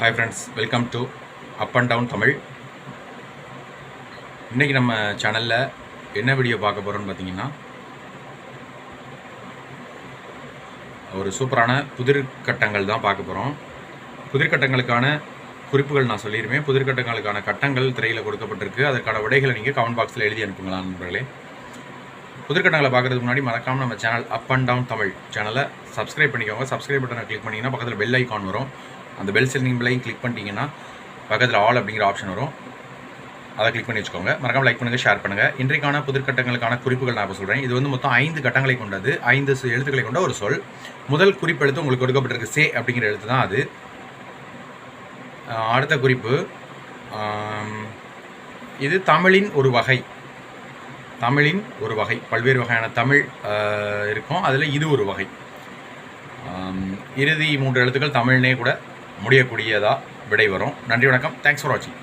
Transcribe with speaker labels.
Speaker 1: Hi friends welcome to up and down Tamil இன்றைக்கி நம்ம சேனலில் என்ன வீடியோ பார்க்க போகிறோன்னு பார்த்தீங்கன்னா ஒரு சூப்பரான புதிர்கட்டங்கள் தான் பார்க்க போகிறோம் புதிர்கட்டங்களுக்கான குறிப்புகள் நான் சொல்லியிருப்பேன் புதிர்கட்டங்களுக்கான கட்டங்கள் திரையில் கொடுக்கப்பட்டிருக்கு. அதற்கான விடைகளை நீங்கள் கமெண்ட் பாக்ஸில் எழுதி அனுப்புங்களா நண்பர்களே. புதிர்கட்டங்களை பார்க்குறதுக்கு முன்னாடி மறக்காமல் நம்ம channel up and down Tamil சேனலை சப்ஸ்கிரைப் பண்ணிக்கோங்க. சப்ஸ்கிரைப் பட்டனை கிளிக் பண்ணிங்கன்னா பக்கத்தில் பெல் ஐக்கான் வரும். அந்த பெல் செல்லிங் பிள்ளையும் கிளிக் பண்ணிட்டீங்கன்னா பக்கத்தில் ஆல் அப்படிங்கிற ஆப்ஷன் வரும். அதை கிளிக் பண்ணி வச்சுக்கோங்க. மறக்காம லைக் பண்ணுங்கள் ஷேர் பண்ணுங்கள் இன்றைக்கான புதிர்கட்டங்களுக்கான குறிப்புகள் நான் இப்போ சொல்கிறேன் இது வந்து மொத்தம் ஐந்து கட்டங்களை கொண்டது. ஐந்து எழுத்துக்களை கொண்ட ஒரு சொல். முதல் குறிப்பெழுத்து உங்களுக்கு கொடுக்கப்பட்டிருக்கு சே அப்படிங்கிற எழுத்து தான் அது. அடுத்த குறிப்பு இது தமிழின் ஒரு வகை. தமிழின் ஒரு வகை. பல்வேறு வகையான தமிழ் இருக்கும். அதில் இது ஒரு வகை. இறுதி மூன்று எழுத்துக்கள் தமிழ்னே கூட முடியக்கூடியதாக விடை வரும் நன்றி வணக்கம். தேங்க்ஸ் ஃபார் வாட்சிங்